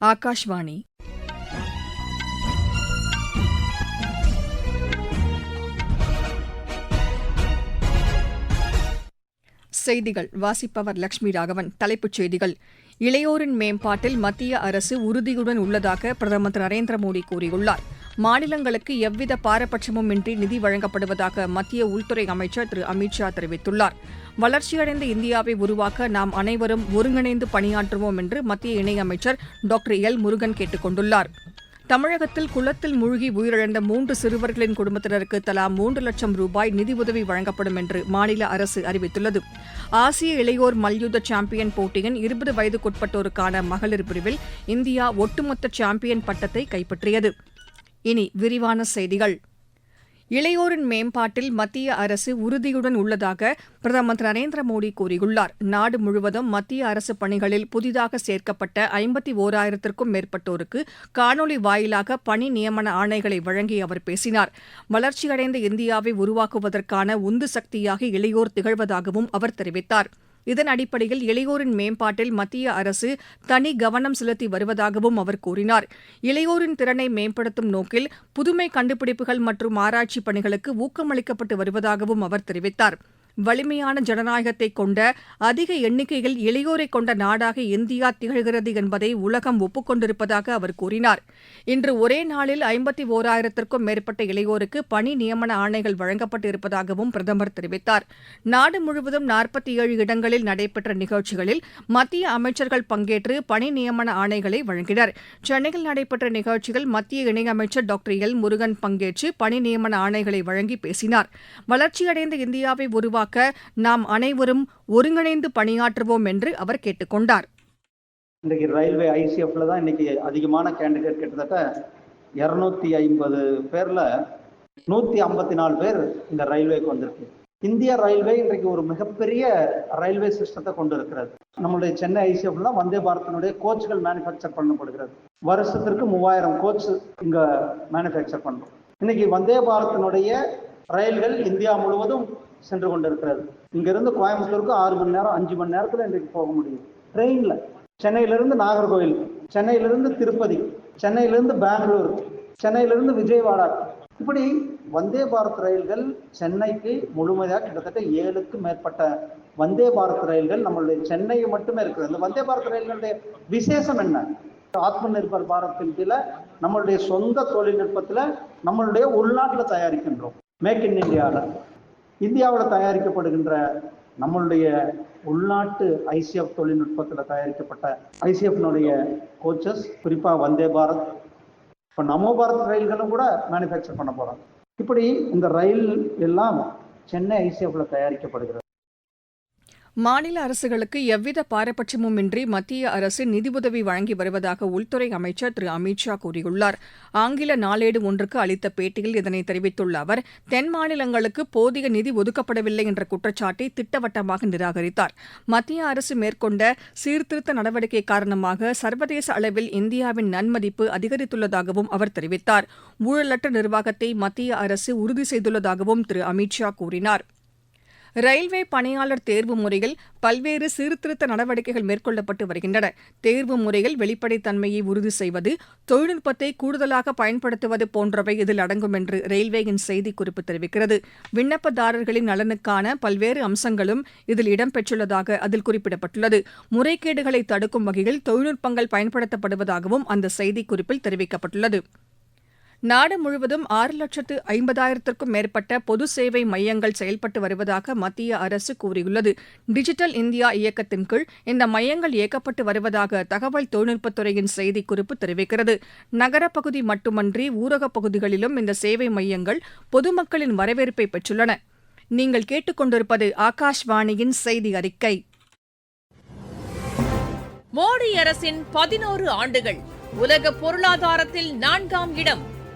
ஆகாஷ்வாணி செய்திகள். வாசிப்பவர் லட்சுமி ராகவன். தலைப்புச் செய்திகள். இளையோரின் மேம்பாட்டில் மத்திய அரசு உறுதியுடன் உள்ளதாக பிரதமர் திரு நரேந்திர மோடி கூறியுள்ளார். மாநிலங்களுக்கு எவ்வித பாரபட்சமும் இன்றி நிதி வழங்கப்படுவதாக மத்திய உள்துறை அமைச்சர் திரு அமித் ஷா தெரிவித்துள்ளார். வளர்ச்சியடைந்த இந்தியாவை உருவாக்க நாம் அனைவரும் ஒருங்கிணைந்து பணியாற்றுவோம் என்று மத்திய இணையமைச்சர் டாக்டர் எல். முருகன் கேட்டுக் கொண்டுள்ளார். தமிழகத்தில் குளத்தில் மூழ்கி உயிரிழந்த மூன்று சிறுவர்களின் குடும்பத்தினருக்கு தலா மூன்று லட்சம் ரூபாய் நிதியுதவி வழங்கப்படும் என்று மாநில அரசு அறிவித்துள்ளது. ஆசிய இளையோர் மல்யுத்த சாம்பியன் போட்டியின் இருபது வயதுக்குட்பட்டோருக்கான மகளிர் பிரிவில் இந்தியா ஒட்டுமொத்த சாம்பியன் பட்டத்தை கைப்பற்றியது. இனி விரிவான செய்திகள். இளையோரின் மேம்பாட்டில் மத்திய அரசு உறுதியுடன் உள்ளதாக பிரதமர் திரு நரேந்திர மோடி கூறியுள்ளார். நாடு முழுவதும் மத்திய அரசு பணிகளில் புதிதாக சேர்க்கப்பட்ட ஐம்பத்தி ஓராயிரத்திற்கும் மேற்பட்டோருக்கு காணொலி வாயிலாக பணி நியமன ஆணைகளை வழங்கி அவர் பேசினார். வளர்ச்சியடைந்த இந்தியாவை உருவாக்குவதற்கான உந்து சக்தியாக இளையோர் திகழ்வதாகவும் அவர் தெரிவித்தார். இதன் அடிப்படையில் இளையோரின் மேம்பாட்டில் மத்திய அரசு தனி கவனம் செலுத்தி வருவதாகவும் அவர் கூறினார். இளையோரின் திறனை மேம்படுத்தும் நோக்கில் புதுமை கண்டுபிடிப்புகள் மற்றும் ஆராய்ச்சி பணிகளுக்கு ஊக்கமளிக்கப்பட்டு வருவதாகவும் அவர் தெரிவித்தார். வலிமையான ஜனநாயகத்தை கொண்ட அதிக எண்ணிக்கையில் இளையோரை கொண்ட நாடாக இந்தியா திகழ்கிறது என்பதை உலகம் ஒப்புக் கொண்டிருப்பதாக அவர் கூறினார். இன்று ஒரே நாளில் ஐம்பத்தி ஓராயிரத்திற்கும் மேற்பட்ட இளையோருக்கு பணி நியமன ஆணைகள் வழங்கப்பட்டு இருப்பதாகவும் பிரதமர் தெரிவித்தார். நாடு முழுவதும் நாற்பத்தி ஏழு இடங்களில் நடைபெற்ற நிகழ்ச்சிகளில் மத்திய அமைச்சர்கள் பங்கேற்று பணி நியமன ஆணைகளை வழங்கினர். சென்னையில் நடைபெற்ற நிகழ்ச்சியில் மத்திய இணையமைச்சர் டாக்டர் எல் முருகன் பங்கேற்று பணி நியமன ஆணைகளை வழங்கி பேசினார். வளர்ச்சியடைந்த இந்தியாவை உருவாக்க நாம் அனைவரும் ஒருங்கிணைந்து பணியாற்றுவோம் என்று அவர் கேட்டுக் கொண்டார் இன்றைக்கு ரயில்வே ஐசிஎஃப்ல தான் இன்னைக்கு அதிகமான கேண்டிடேட் கிட்டத்தட்ட இரநூத்தி ஐம்பது பேர்ல நூத்தி ஐம்பத்தி நாலு பேர் இந்த ரயில்வேக்கு வந்திருக்கு. இந்திய ரயில்வே இன்றைக்கு ஒரு மிகப்பெரிய ரயில்வே சிஸ்டத்தை கொண்டு இருக்கிறது நம்மளுடைய சென்னை ஐசிஎஃப்ல தான் வந்தே பாரத்தினுடைய கோச்சுகள் மேனுஃபேக்சர் பண்ணப்படுகிறது. வருஷத்திற்கு மூவாயிரம் கோச் இங்க மேனுஃபேக்சர் பண்றோம். இன்னைக்கு வந்தே பாரத்தினுடைய ரயில்கள் இந்தியா முழுவதும் சென்று கொண்டிருக்கிறது. இங்கிருந்து கோயம்புத்தூருக்கு ஆறு மணி நேரம் அஞ்சு மணி நேரத்தில் இன்றைக்கு போக முடியும். ட்ரெயினில் சென்னையிலிருந்து நாகர்கோவில் சென்னையிலிருந்து திருப்பதி சென்னையிலிருந்து பெங்களூர் சென்னையிலிருந்து விஜயவாடா. இப்படி வந்தே பாரத் ரயில்கள் சென்னைக்கு முழுமையாக கிட்டத்தட்ட ஏழுக்கு மேற்பட்ட வந்தே பாரத் ரயில்கள் நம்மளுடைய சென்னையை மட்டுமே இருக்குது. இந்த வந்தே பாரத் ரயில்களுடைய விசேஷம் என்ன? ஆத்ம நிர்பர் பாரத்தின் கீழே நம்மளுடைய சொந்த தொழில்நுட்பத்தில் நம்மளுடைய உள்நாட்டில் தயாரிக்கின்றோம். மேக் இன் இந்தியாவில் இந்தியாவில் தயாரிக்கப்படுகின்ற நம்மளுடைய உள்நாட்டு ஐசிஎஃப் தொழில்நுட்பத்தில் தயாரிக்கப்பட்ட ஐசிஎஃப்னுடைய கோச்சஸ் குறிப்பாக வந்தே பாரத். இப்போ நமோ பாரத் ரயில்களும் கூட மேனுஃபேக்சர் பண்ண போகிறோம் இப்படி இந்த ரயில் எல்லாம் சென்னை ஐசிஎஃப்ல தயாரிக்கப்படுகிறது. மாநில அரசுகளுக்கு எவ்வித பாரபட்சமும் இன்றி மத்திய அரசு நிதியுதவி வழங்கி வருவதாக உள்துறை அமைச்சர் திரு. அமித் ஷா கூறியுள்ளார். ஆங்கில நாளேடு ஒன்றுக்கு அளித்த பேட்டியில் இதனை தெரிவித்துள்ள அவர் தென் மாநிலங்களுக்கு போதிய நிதி ஒதுக்கப்படவில்லை என்ற குற்றச்சாட்டை திட்டவட்டமாக நிராகரித்தார். மத்திய அரசு மேற்கொண்ட சீர்திருத்த நடவடிக்கை காரணமாக சர்வதேச அளவில் இந்தியாவின் நன்மதிப்பு அதிகரித்துள்ளதாகவும் அவர் தெரிவித்தார். ஊழலற்ற நிர்வாகத்தை மத்திய அரசு உறுதி செய்துள்ளதாகவும் திரு. அமித் ஷா கூறினார். ரயில்வே பணியாளர் தேர்வு முறையில் பல்வேறு சீர்திருத்த நடவடிக்கைகள் மேற்கொள்ளப்பட்டு வருகின்றன. தேர்வு முறையில் வெளிப்படைத்தன்மையை உறுதி செய்வது தொழில்நுட்பத்தை கூடுதலாக பயன்படுத்துவது போன்றவை இதில் அடங்கும் என்று ரயில்வேயின் செய்திக்குறிப்பு தெரிவிக்கிறது. விண்ணப்பதாரர்களின் நலனுக்கான பல்வேறு அம்சங்களும் இதில் இடம்பெற்றுள்ளதாக அதில் குறிப்பிடப்பட்டுள்ளது. முறைகேடுகளை தடுக்கும் வகையில் தொழில்நுட்பங்கள் பயன்படுத்தப்படுவதாகவும் அந்த செய்திக்குறிப்பில் தெரிவிக்கப்பட்டுள்ளது. நாடு முழுவதும் ஆறு லட்சத்து ஐம்பதாயிரத்திற்கும் மேற்பட்ட பொது சேவை மையங்கள் செயல்பட்டு வருவதாக மத்திய அரசு கூறியுள்ளது. டிஜிட்டல் இந்தியா இயக்கத்தின் கீழ் இந்த மையங்கள் இயக்கப்பட்டு வருவதாக தகவல் தொழில்நுட்பத்துறையின் செய்திக்குறிப்பு தெரிவிக்கிறது. நகரப்பகுதி மட்டுமன்றி ஊரகப் பகுதிகளிலும் இந்த சேவை மையங்கள் பொதுமக்களின் வரவேற்பை பெற்றுள்ளன. நீங்கள் கேட்டுக்கொண்டிருப்பது ஆகாஷ்வாணியின் செய்தி அறிக்கை. மோடி அரசின் பதினோரு ஆண்டுகள் உலக பொருளாதாரத்தில் நான்காம் இடம்.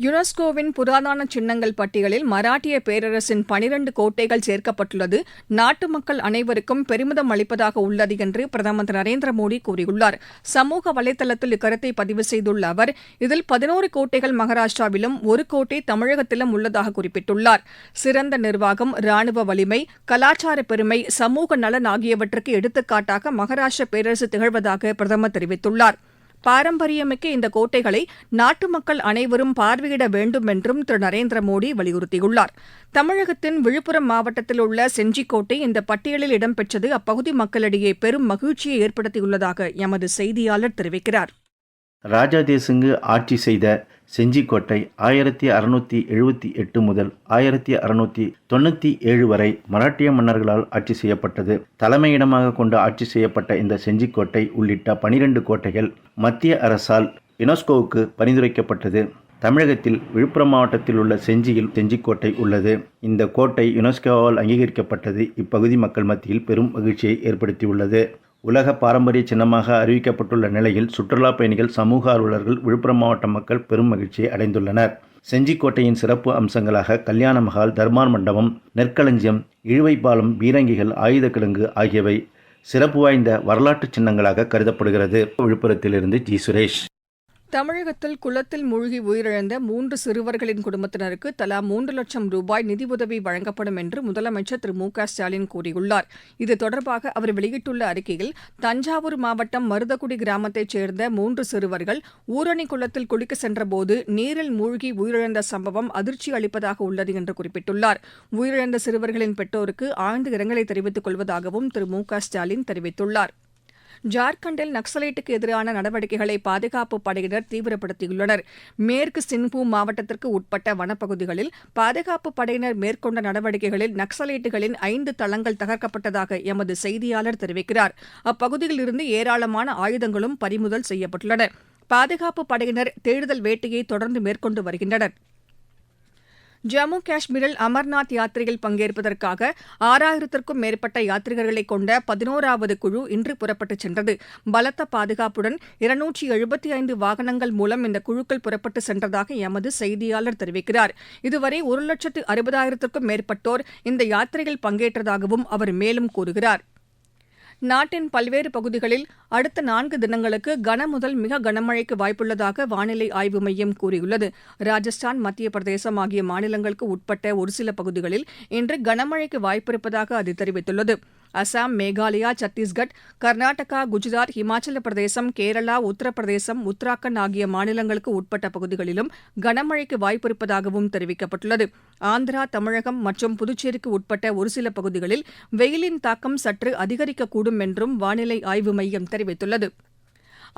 யுனெஸ்கோவின் புராதன சின்னங்கள் பட்டியலில் மராட்டிய பேரரசின் பனிரண்டு கோட்டைகள் சேர்க்கப்பட்டுள்ளது. நாட்டு மக்கள் அனைவருக்கும் பெருமிதம் அளிப்பதாக உள்ளது என்று பிரதமர் திரு நரேந்திர மோடி கூறியுள்ளார். சமூக வலைதளத்தில் இக்கருத்தை பதிவு செய்துள்ள அவர் இதில் பதினோரு கோட்டைகள் மகாராஷ்டிராவிலும் ஒரு கோட்டை தமிழகத்திலும் உள்ளதாக குறிப்பிட்டுள்ளார். சிறந்த நிர்வாகம் ராணுவ வலிமை கலாச்சார பெருமை சமூக நலன் ஆகியவற்றுக்கு எடுத்துக்காட்டாக மகாராஷ்டிர பேரரசு திகழ்வதாக பிரதமர் தெரிவித்துள்ளார். பாரம்பரியமிக்க இந்த கோட்டைகளை நாட்டு மக்கள் அனைவரும் பார்வையிட வேண்டும் என்றும் திரு. நரேந்திர மோடி வலியுறுத்தியுள்ளார். தமிழகத்தின் விழுப்புரம் மாவட்டத்தில் உள்ள செஞ்சிக்கோட்டை இந்த பட்டியலில் இடம்பெற்றது. அப்பகுதி மக்களிடையே பெரும் மகிழ்ச்சியை ஏற்படுத்தியுள்ளதாக எமது செய்தியாளர் தெரிவிக்கிறார். ராஜா தேசிங்கு ஆட்சி செய்த செஞ்சிக்கோட்டை ஆயிரத்தி அறுநூற்றி எழுபத்தி எட்டு முதல் ஆயிரத்தி அறுநூற்றி தொண்ணூற்றி ஏழு வரை மராட்டிய மன்னர்களால் ஆட்சி செய்யப்பட்டது. தலைமையிடமாக கொண்டு ஆட்சி செய்யப்பட்ட இந்த செஞ்சிக்கோட்டை உள்ளிட்ட பனிரெண்டு கோட்டைகள் மத்திய அரசால் யுனெஸ்கோவுக்கு பரிந்துரைக்கப்பட்டது. தமிழகத்தில் விழுப்புரம் மாவட்டத்தில் உள்ள செஞ்சியில் செஞ்சிக்கோட்டை உள்ளது. இந்த கோட்டை யுனெஸ்கோவால் அங்கீகரிக்கப்பட்டது. இப்பகுதி மக்கள் மத்தியில் பெரும் மகிழ்ச்சியை ஏற்படுத்தியுள்ளது. உலக பாரம்பரிய சின்னமாக அறிவிக்கப்பட்டுள்ள நிலையில் சுற்றுலா பயணிகள் சமூக ஆர்வலர்கள் விழுப்புரம் மாவட்ட மக்கள் பெரும் மகிழ்ச்சியை அடைந்துள்ளனர். செஞ்சிக்கோட்டையின் சிறப்பு அம்சங்களாக கல்யாண மகால் தர்மார் மண்டபம் நெற்களஞ்சியம் இழுவை பாலம் பீரங்கிகள் ஆயுத கிழங்கு ஆகியவை சிறப்பு வாய்ந்த வரலாற்று சின்னங்களாக கருதப்படுகிறது. விழுப்புரத்திலிருந்து ஜி. சுரேஷ். தமிழகத்தில் குளத்தில் மூழ்கி உயிரிழந்த மூன்று சிறுவர்களின் குடும்பத்தினருக்கு தலா மூன்று லட்சம் ரூபாய் நிதியுதவி வழங்கப்படும் என்று முதலமைச்சர் திரு மு க ஸ்டாலின் கூறியுள்ளார். இது தொடர்பாக அவர் வெளியிட்டுள்ள அறிக்கையில் தஞ்சாவூர் மாவட்டம் மருதக்குடி கிராமத்தைச் சேர்ந்த மூன்று சிறுவர்கள் ஊரணி குளத்தில் குளிக்க சென்றபோது நீரில் மூழ்கி உயிரிழந்த சம்பவம் அதிர்ச்சி அளிப்பதாக உள்ளது என்று குறிப்பிட்டுள்ளார். உயிரிழந்த சிறுவர்களின் பெற்றோருக்கு ஆழ்ந்த இரங்கலை தெரிவித்துக் கொள்வதாகவும் திரு மு க ஸ்டாலின் தெரிவித்துள்ளார். ஜார்க்கண்டில் நக்சலைட்டுக்கு எதிரான நடவடிக்கைகளை பாதுகாப்பு படையினர் தீவிரப்படுத்தியுள்ளனர். மேற்கு சின்பூ மாவட்டத்திற்கு உட்பட்ட வனப்பகுதிகளில் பாதுகாப்பு படையினர் மேற்கொண்ட நடவடிக்கைகளில் நக்சலைட்டுகளின் ஐந்து தளங்கள் தகர்க்கப்பட்டதாக எமது செய்தியாளர் தெரிவிக்கிறார். அப்பகுதியில் இருந்து ஏராளமான ஆயுதங்களும் பறிமுதல் செய்யப்பட்டுள்ளன. பாதுகாப்பு படையினர் தேடுதல் வேட்டையை தொடர்ந்து மேற்கொண்டு வருகின்றனர். ஜம்மு காஷ்மீரில் அமர்நாத் யாத்திரையில் பங்கேற்பதற்காக ஆறாயிரத்திற்கும் மேற்பட்ட யாத்ரிகர்களைக் கொண்ட பதினோராவது குழு இன்று புறப்பட்டுச் சென்றது. பலத்த பாதுகாப்புடன் இருநூற்றி எழுபத்தி ஐந்து வாகனங்கள் மூலம் இந்த குழுக்கள் புறப்பட்டு சென்றதாக எமது செய்தியாளர் தெரிவிக்கிறார். இதுவரை ஒரு லட்சத்து அறுபதாயிரத்திற்கும் மேற்பட்டோர் இந்த யாத்திரையில் பங்கேற்றதாகவும் அவர் மேலும் கூறுகிறார். நாட்டின் பல்வேறு பகுதிகளில் அடுத்த நான்கு தினங்களுக்கு கனமுதல் மிக கனமழைக்கு வாய்ப்புள்ளதாக வானிலை ஆய்வு மையம் கூறியுள்ளது. ராஜஸ்தான் மத்திய பிரதேசம் ஆகிய மாநிலங்களுக்கு உட்பட்ட ஒரு சில பகுதிகளில் இன்று கனமழைக்கு வாய்ப்பிருப்பதாக அது தெரிவித்துள்ளது. அசாம் மேகாலயா சத்தீஸ்கட் கர்நாடகா குஜராத் இமாச்சல பிரதேசம் கேரளா உத்தரப்பிரதேசம் உத்தராகண்ட் ஆகிய மாநிலங்களுக்கு உட்பட்ட பகுதிகளிலும் கனமழைக்கு வாய்ப்பிருப்பதாகவும் தெரிவிக்கப்பட்டுள்ளது. ஆந்திரா தமிழகம் மற்றும் புதுச்சேரிக்கு உட்பட்ட ஒரு சில பகுதிகளில் வெயிலின் தாக்கம் சற்று அதிகரிக்கக்கூடும் என்றும் வானிலை ஆய்வு மையம் தெரிவித்துள்ளது.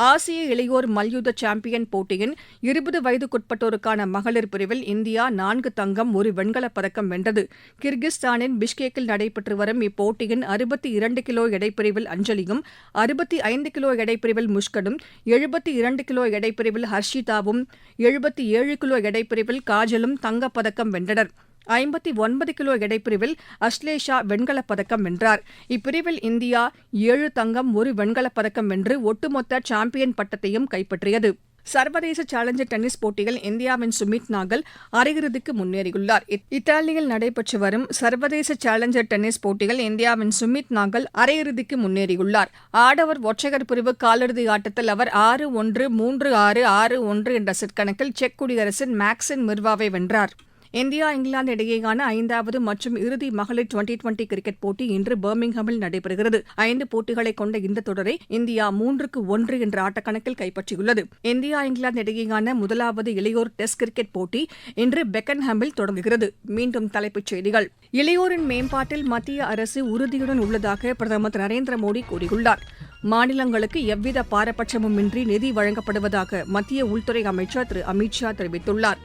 ஆசிய இளையோர் மல்யுத்த சாம்பியன் போட்டியின் இருபது வயதுக்குட்பட்டோருக்கான மகளிர் பிரிவில் இந்தியா நான்கு தங்கம் ஒரு வெண்கலப் பதக்கம் வென்றது. கிர்கிஸ்தானின் பிஷ்கேக்கில் நடைபெற்று வரும் இப்போட்டியின் அறுபத்தி இரண்டு கிலோ எடைப்பிரிவில் அஞ்சலியும் அறுபத்தி ஐந்து கிலோ எடைப்பிரிவில் முஷ்கனும் எழுபத்தி இரண்டு கிலோ எடைப்பிரிவில் ஹர்ஷிதாவும் எழுபத்தி ஏழு கிலோ எடைப்பிரிவில் காஜலும் தங்கப்பதக்கம் வென்றனர். ஐம்பத்தி ஒன்பது கிலோ எடைப்பிரிவில் அஸ்லேஷா வெண்கலப் பதக்கம் வென்றார். இப்பிரிவில் இந்தியா ஏழு தங்கம் ஒரு வெண்கலப் பதக்கம் வென்று ஒட்டுமொத்த சாம்பியன் பட்டத்தையும் கைப்பற்றியது. சர்வதேச சேலஞ்சர் டென்னிஸ் போட்டியில் இந்தியாவின் சுமித் நாகல் அரையிறுதிக்கு முன்னேறியுள்ளார். இத்தாலியில் நடைபெற்று வரும் சர்வதேச சேலஞ்சர் டென்னிஸ் போட்டியில் இந்தியாவின் சுமித் நாகல் அரையிறுதிக்கு முன்னேறியுள்ளார். ஆடவர் ஒற்றையர் பிரிவு காலிறுதி ஆட்டத்தில் அவர் ஆறு ஒன்று மூன்று ஆறு ஆறு ஒன்று என்ற செட் கணக்கில் செக் குடியரசின் மேக்சின் மிர்வாவை வென்றார். இந்தியா இங்கிலாந்து இடையேயான ஐந்தாவது மற்றும் இறுதி மகளிர் டுவெண்டி டுவெண்டி கிரிக்கெட் போட்டி இன்று பர்மிங்ஹாமில் நடைபெறுகிறது. ஐந்து போட்டிகளை கொண்ட இந்த தொடரை இந்தியா மூன்றுக்கு ஒன்று என்ற ஆட்டக்கணக்கில் கைப்பற்றியுள்ளது. இந்தியா இங்கிலாந்து இடையேயான முதலாவது இளையோர் டெஸ்ட் கிரிக்கெட் போட்டி இன்று பெக்கன்ஹாமில் தொடங்குகிறது. மீண்டும் தலைப்புச் செய்திகள். இளையோரின் மேம்பாட்டில் மத்திய அரசு உறுதியுடன் உள்ளதாக பிரதமர் திரு நரேந்திர மோடி கூறியுள்ளார். மாநிலங்களுக்கு எவ்வித பாரபட்சமுமின்றி நிதி வழங்கப்படுவதாக மத்திய உள்துறை அமைச்சர் திரு அமித் ஷா தெரிவித்துள்ளார்.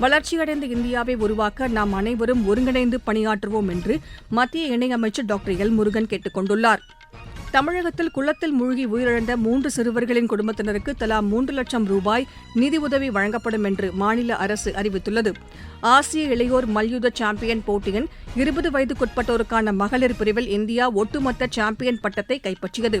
வளர்ச்சியடைந்த இந்தியாவை உருவாக்க நாம் அனைவரும் ஒருங்கிணைந்து பணியாற்றுவோம் என்று மத்திய இணையமைச்சர் டாக்டர் எல் முருகன் கேட்டுக் கொண்டுள்ளார். தமிழகத்தில் குளத்தில் மூழ்கி உயிரிழந்த மூன்று சிறுவர்களின் குடும்பத்தினருக்கு தலா மூன்று லட்சம் ரூபாய் நிதியுதவி வழங்கப்படும் என்று மாநில அரசு அறிவித்துள்ளது. ஆசிய இளையோர் மல்யுத்த சாம்பியன் போட்டியின் இருபது வயதுக்குட்பட்டோருக்கான மகளிர் பிரிவில் இந்தியா ஒட்டுமொத்த சாம்பியன் பட்டத்தை கைப்பற்றியது.